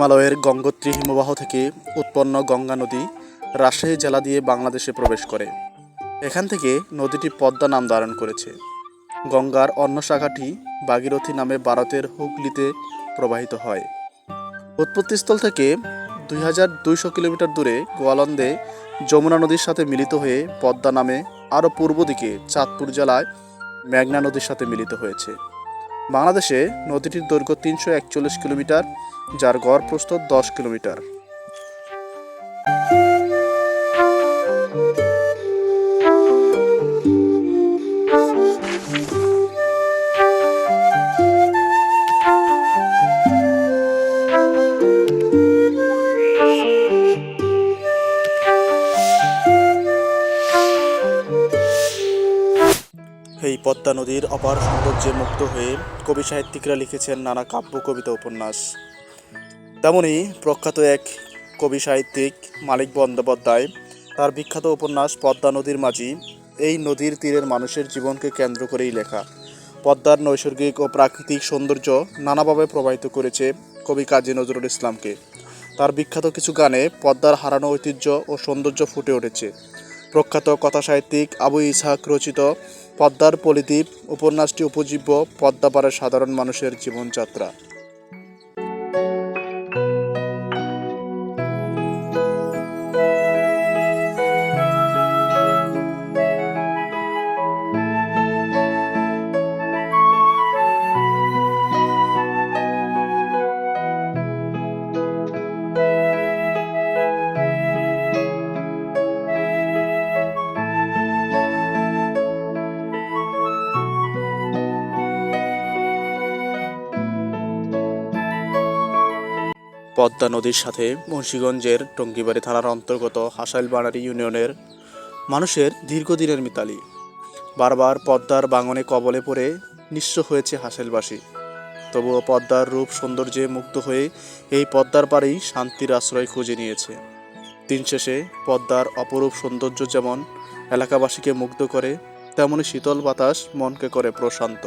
হিমালয়ের গঙ্গোত্রী হিমবাহ থেকে উৎপন্ন গঙ্গা নদী রাজশাহী জেলা দিয়ে বাংলাদেশে প্রবেশ করে। এখান থেকে নদীটি পদ্মা নাম ধারণ করেছে। গঙ্গার অন্য শাখাটি ভাগীরথী নামে ভারতের হুগলিতে প্রবাহিত হয়। উৎপত্তিস্থল থেকে দুই হাজার দুইশো কিলোমিটার দূরে গোয়ালন্দে যমুনা নদীর সাথে মিলিত হয়ে পদ্মা নামে আরও পূর্ব দিকে চাঁদপুর জেলায় মেঘনা নদীর সাথে মিলিত হয়েছে। বাংলাদেশে নদীটির দৈর্ঘ্য তিনশো একচল্লিশ কিলোমিটার যার গড় প্রস্থ দশ কিলোমিটার। পদ্মা নদীর অপার সৌন্দর্যে মুক্ত হয়ে কবি সাহিত্যিকরা লিখেছেন নানা কাব্য, কবিতা, উপন্যাস। তেমনই প্রখ্যাত এক কবি সাহিত্যিক মালিক বন্দ্যোপাধ্যায়, তার বিখ্যাত উপন্যাস পদ্মা নদীর মাঝি, এই নদীর তীরের মানুষের জীবনকে কেন্দ্র করেই লেখা। পদ্মার নৈসর্গিক ও প্রাকৃতিক সৌন্দর্য নানাভাবে প্রবাহিত করেছে কবি কাজী নজরুল ইসলামকে। তার বিখ্যাত কিছু গানে পদ্মার হারানো ঐতিহ্য ও সৌন্দর্য ফুটে উঠেছে। প্রখ্যাত কথাসাহিত্যিক আবু ইসহাক রচিত পদ্মার পলিদ্বীপ উপন্যাসটি উপজীব্য পদ্মাপাড়ের সাধারণ মানুষের জীবনযাত্রা। পদ্মা নদীর সাথে মুন্সীগঞ্জের টঙ্গিবাড়ি থানার অন্তর্গত হাসাইল বানারি ইউনিয়নের মানুষের দীর্ঘদিনের মিতালি। বারবার পদ্মার বাঙনে কবলে পড়ে নিঃস্ব হয়েছে হাসাইলবাসী। তবুও পদ্মার রূপ সৌন্দর্যে মুক্ত হয়ে এই পদ্মার পাড়েই শান্তির আশ্রয় খুঁজে নিয়েছে। দিন শেষে পদ্মার অপরূপ সৌন্দর্য যেমন এলাকাবাসীকে মুগ্ধ করে, তেমনি শীতল বাতাস মনকে করে প্রশান্ত।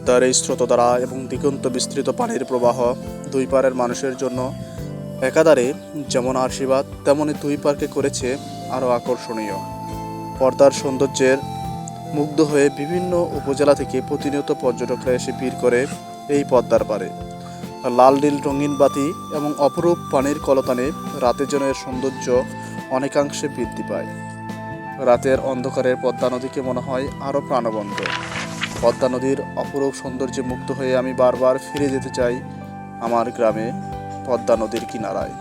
পদ্মার এই স্রোতধারা এবং দিগন্ত বিস্তৃত পানির প্রবাহ দুই পারের মানুষের জন্য একাধারে যেমন আশীর্বাদ, তেমনি দুই পার্কে করেছে আরও আকর্ষণীয়। পর্দার সৌন্দর্যের মুগ্ধ হয়ে বিভিন্ন উপজেলা থেকে প্রতিনিয়ত পর্যটকরা এসে ভিড় করে এই পদ্মার পারে লাল, নীল, রঙিন বাতি এবং অপরূপ পানির কলতানে রাতের জন্য এর সৌন্দর্য অনেকাংশে বৃদ্ধি পায়। রাতের অন্ধকারের পদ্মা নদীকে মনে হয় আরও প্রাণবন্ত। পদ্মা নদীর অপরূপ সৌন্দর্যে মুক্ত হয়ে আমি বারবার ফিরে যেতে চাই আমার গ্রামে পদ্মা নদীর কিনারায়।